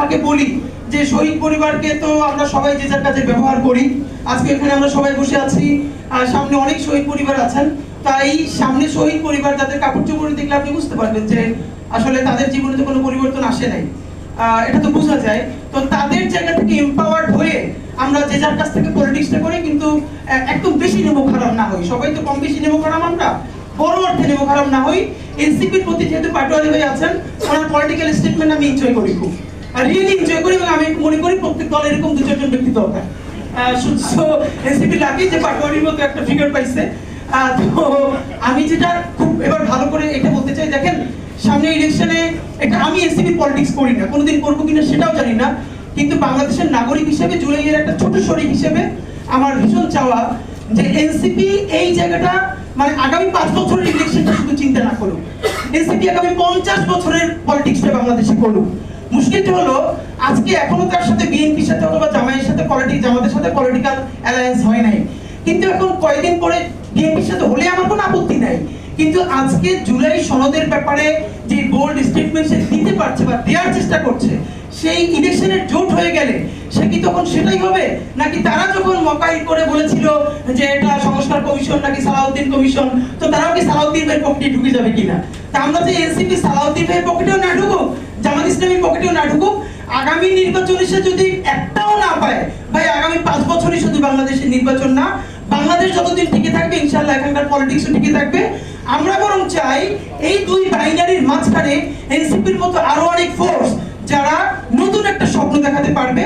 ফাঁকে বলি যে শহীদ পরিবারকে তো আমরা সবাই যে যার কাছে ব্যবহার করি। আজকে এখানে আমরা সবাই বসে আছি। আর সামনে অনেক শহীদ পরিবার আছেন। তাই সামনে শহীদ পরিবার যাদের কাপড় চোপড় দেখলে আপনি বুঝতে পারবেন যে আসলে তাদের জীবনে তো কোনো পরিবর্তন আসে নাই। এটা তো বোঝা যায়। তো তাদের জায়গা থেকে এম্পাওয়ার্ড হয়ে আমরা যে যার কাছ থেকে পলিটিক্সটা করি কিন্তু একদম বেশি নেমো খারাপ না হই। সবাই তো কম বেশি নেমো খারাপ আমরা। বড় অর্থে নেমো খারাপ না হই। এনসিপির প্রতি যেহেতু পাটোয়ারি হয়ে আছেন, ওনার পলিটিক্যাল স্টেটমেন্ট আমি এনজয় করি খুব। রিয়েলি এনজয় করি এবং আমি মনে করি প্রত্যেক দল এরকম দু চারজন ব্যক্তি দরকার। এনসিপি লাকি যে পাটোয়ারির মতো একটা ফিগার পাইছে। তো আমি যেটা খুব এবার ভালো করে এটা বলতে চাই, দেখেন, সামনে ইলেকশনে এটা আমি পলিটিক্স করি না, কোনোদিন করব কিনা সেটাও জানি না। কিন্তু বাংলাদেশের নাগরিক হিসেবে, জুলাইয়ের একটা ছোট শরীর হিসেবে আমার ভীষণ চাওয়া যে এনসিপি এই জায়গাটা মানে আগামী পাঁচ বছরের ইলেকশনটা শুধু চিন্তা না করুক। এনসিপি আগামী পঞ্চাশ বছরের পলিটিক্সটা বাংলাদেশে করুক। মুশকিলটা হলো, আজকে এখনও তার সাথে বিএনপির সাথে অথবা জামাইয়ের সাথে পলিটিক্স জামাতের সাথে পলিটিক্যাল অ্যালায়েন্স হয় নাই। কিন্তু এখন কয়েকদিন পরে বিএনপির সাথে হলে আমার কোনো আপত্তি নাই। কিন্তু আজকে জুলাই সনদের ব্যাপারে যে বোল্ড স্টেটমেন্ট সে দিতে পারছে বা দেওয়ার চেষ্টা করছে, সেই ইলেকশনের জোট হয়ে গেলে সে কি তখন সেটাই হবে? নাকি তারা যখন মকাই করে বলেছিল যে এটা সংস্কার কমিশন নাকি সালাউদ্দিন কমিশন, তো তারাও কি সালাউদ্দিন ভাইয়ের পকেটে ঢুকে যাবে কিনা? তা আমরা যে এনসিপি সালাউদ্দিন ভাইয়ের পকেটেও না ঢুকুক পকেটেও না ঢুকুক, আগামী নির্বাচনে সে যদি একটাও না পায়, ভাই, আগামী পাঁচ বছরই শুধু বাংলাদেশের নির্বাচন না, বাংলাদেশ যতদিন টিকে থাকবে ইনশাল্লাহ এখানকার পলিটিক্সও টিকে থাকবে। আমরা বরং চাই এই দুই বাইনারির মাঝখানে এনসিপির মতো আরও অনেক ফোর্স যারা নতুন একটা স্বপ্ন দেখাতে পারবে।